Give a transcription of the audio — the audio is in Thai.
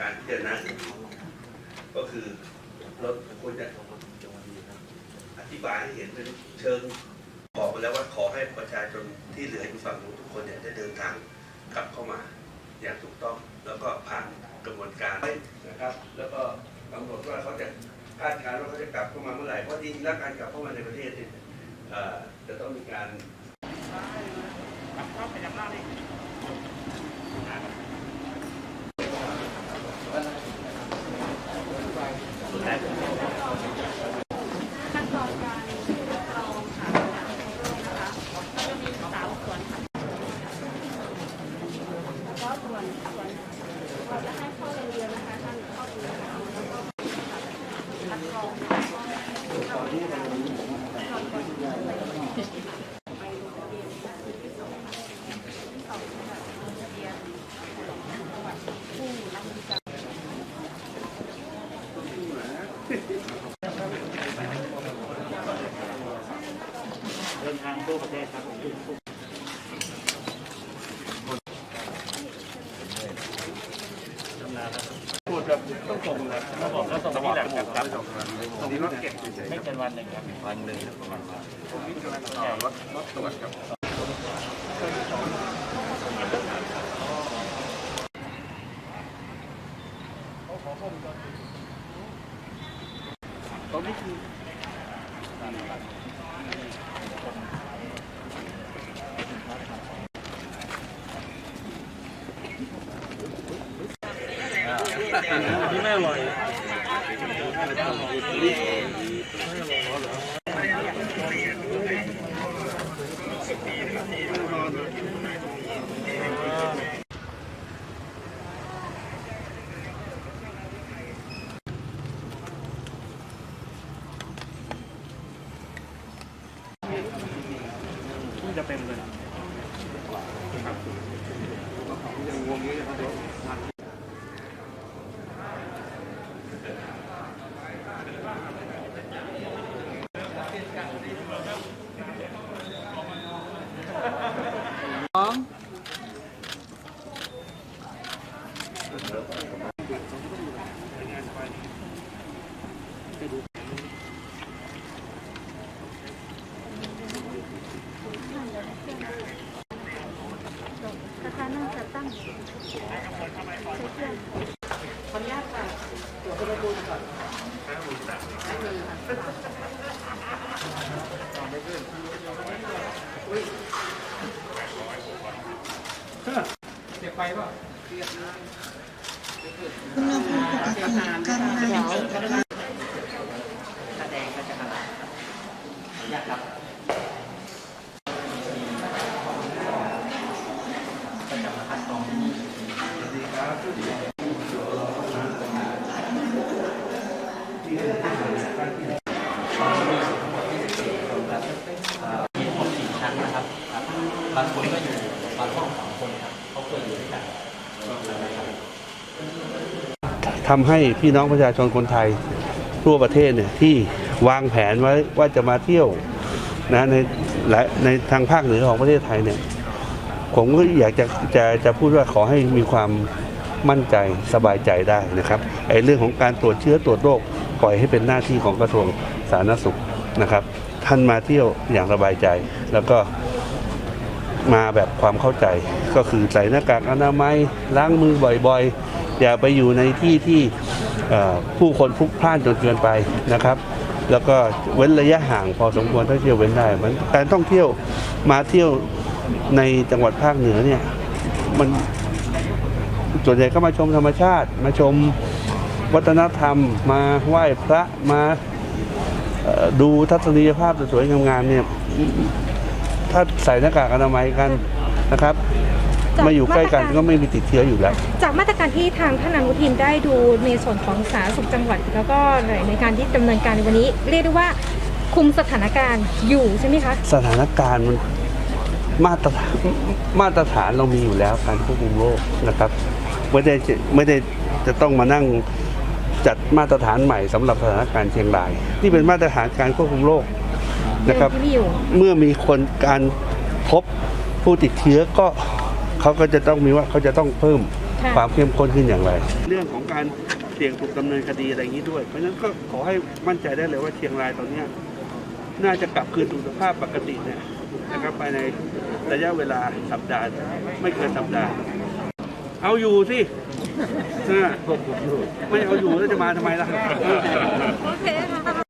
การพิจารณาก็คือเราควรจะอธิบายให้เห็นเป็นเชิงบอกไปแล้วว่าขอให้ประชาชนที่เหลืออยู่ฝั่งนู้นทุกคนเนี่ยได้เดินทางกลับเข้ามาอย่างถูกต้อง แล้วก็ผ่านกระบวนการนะครับ แล้วก็กำหนดว่าเขาจะคาดการณ์ว่าเขาจะกลับเข้ามาเมื่อไหร่เพราะจริงแล้วการกลับเข้ามาในประเทศเนี่ยจะต้องมีการ ขั้นตอนการกรองค่ะนะคะก็จะมีสามส่วนค่ะแล้วก็ส่วนส่วนเราจะให้เข้าโรงเรียนนะคะท่านเข้าโรงเรียนแล้วก็คัดกรองค่ะเราที่การก่อนก่อนไปโรงเรียนนะคะที่สองที่สองค่ะโรงเรียนจังหวัดผู้รับบริการ เดินทางทั่ว ปรวดแบบต้องส่งเลยแล้วส่งที่แลบครับครับตรงนี้รถเก็บไม่เกินวันหนึ่งครับวันหนึ่งประมาณวันตรงนี้กำลังต่อรถรถตรวจครับตรงนี้คือ นี่ไม่อร่อยจะเป็นเลย ประธานน่าจะตั้งใช้ เครื่องขออนุญาตค่ะตรวจอุณหภูมิก่อนไม่มีค่ะถ้าแดงก็จะขนาอยากครับก็จะมาคัดกรองที่นี่มีทั้งหมดสี่ชั้นนะครับครับบางคนก็อยู่บางห้องสองคนครับเขาเคยอยู่ด้วยกัน ทำให้พี่น้องประชาชนคนไทยทั่วประเทศเนี่ยที่วางแผนไว้ว่าจะมาเที่ยวนะในหลายในทางภาคเหนือของประเทศไทยเนี่ยผมก็อยากจะจะจะพูดว่าขอให้มีความมั่นใจสบายใจได้นะครับไอ้เรื่องของการตรวจเชื้อตรวจโรคปล่อยให้เป็นหน้าที่ของกระทรวงสาธารณสุขนะครับ ท่านมาเที่ยวอย่างสบายใจ แล้วก็มาแบบความเข้าใจก็คือใส่หน้ากากอนามัยล้างมือบ่อยๆ อย่าไปอยู่ในที่ที่ผู้คนพลุกพล่านจนเกินไปนะครับ แล้วก็เว้นระยะห่างพอสมควรถ้าเที่ยวเว้นได้มันการท่องเที่ยวมาเที่ยวในจังหวัดภาคเหนือเนี่ยมันส่วนใหญ่ก็มาชมธรรมชาติ มาชมวัฒนธรรม มาไหว้พระมาดูทัศนียภาพสวยๆงามๆเนี่ยถ้าใส่หน้ากากอนามัยกันนะครับ จากมาอยู่ใกล้กันมาตรการก็ไม่มีติดเชื้ออยู่แล้ว จากมาตรการที่ทางท่านอนุทินได้ดูในส่วนของสาธารณสุขจังหวัด แล้วก็ในการที่ดำเนินการในวันนี้ เรียกได้ว่าคุมสถานการณ์อยู่ใช่ไหมคะสถานการณ์มันมาตรฐานมาตรฐานเรามีอยู่แล้วการควบคุมโรคนะครับไม่ได้จะไม่ได้จะต้องมานั่งจัดมาตรฐานใหม่สำหรับสถานการณ์เชียงรายนี่เป็นมาตรฐานการควบคุมโรคนะครับที่มีอยู่เมื่อมีคนการพบผู้ติดเชื้อก็ เขาก็จะต้องมีว่าเขาจะต้องเพิ่มค่ะความเข้มข้นขึ้นอย่างไร เรื่องของการเสี่ยงถูกดำเนินคดีอะไรอย่างนี้ด้วย เพราะฉะนั้นก็ขอให้มั่นใจได้เลยว่าเชียงรายตอนเนี้ยน่าจะกลับคืนสู่สภาพปกติเนี่ยนะครับภายในระยะเวลาสัปดาห์ไม่เกินสัปดาห์ เอาอยู่สิเออไม่เอาอยู่แล้วจะมาทำไมล่ะ โอเคค่ะ